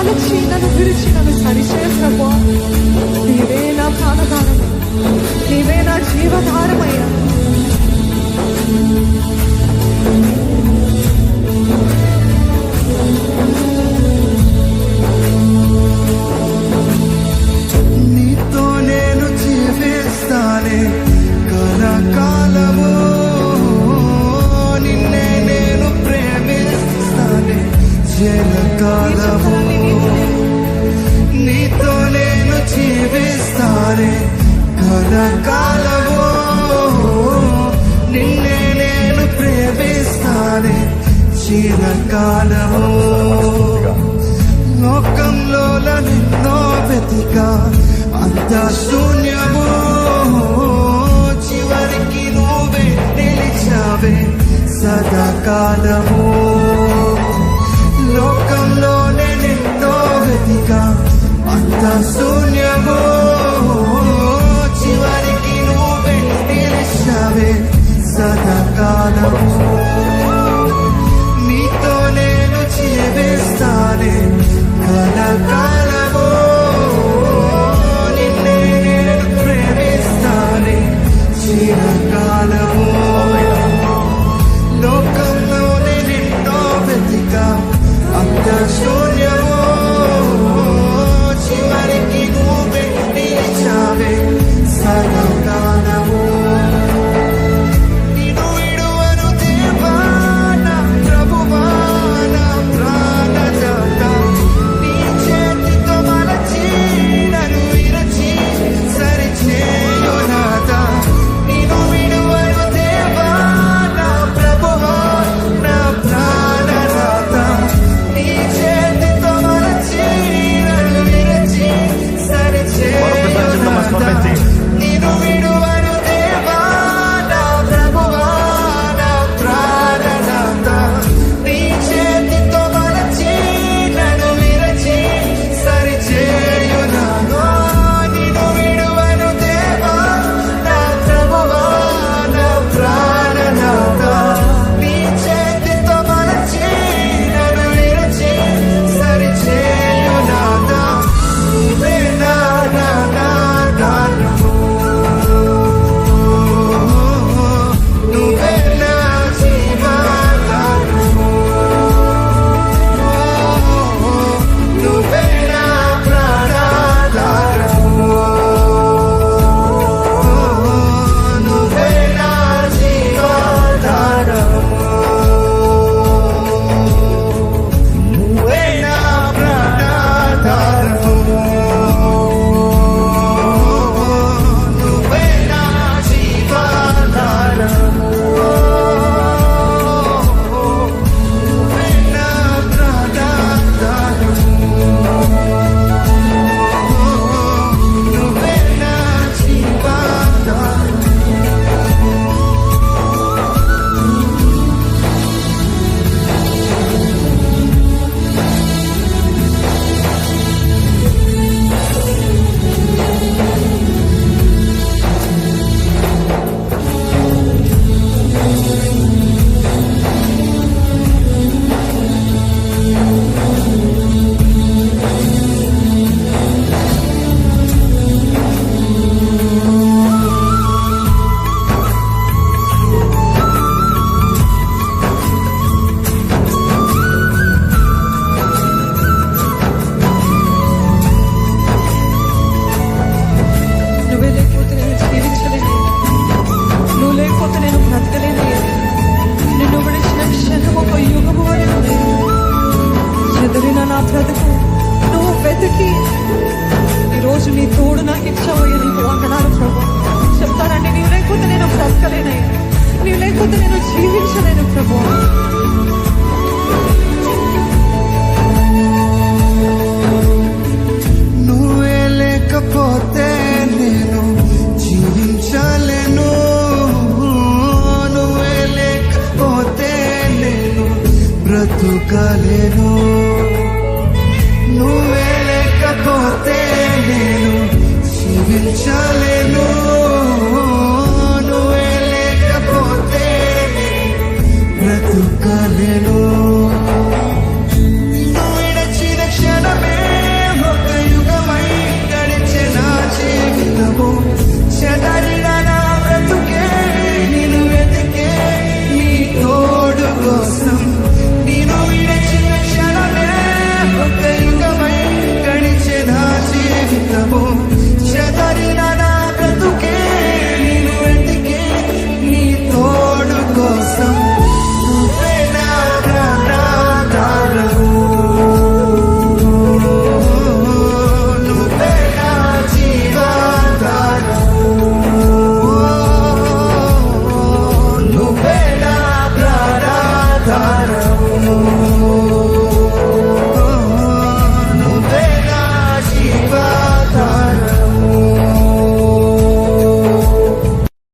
వాళ్ళ క్షీణను విరిచి నన్ను సరిచే ప్రభా నీవే నా ప్రాణదానము నీవే నా జీవధారమయ్యా నీతో నేను జీవిస్తానే కలకాలము నిన్నే నేను ప్రేమిస్తానే జలకాలము గడిచిన కాలము లోకంలో నిన్నో వెతిక అంత శూన్యము. చివరికి నువ్వే నిలిచావే. సదాకాలము.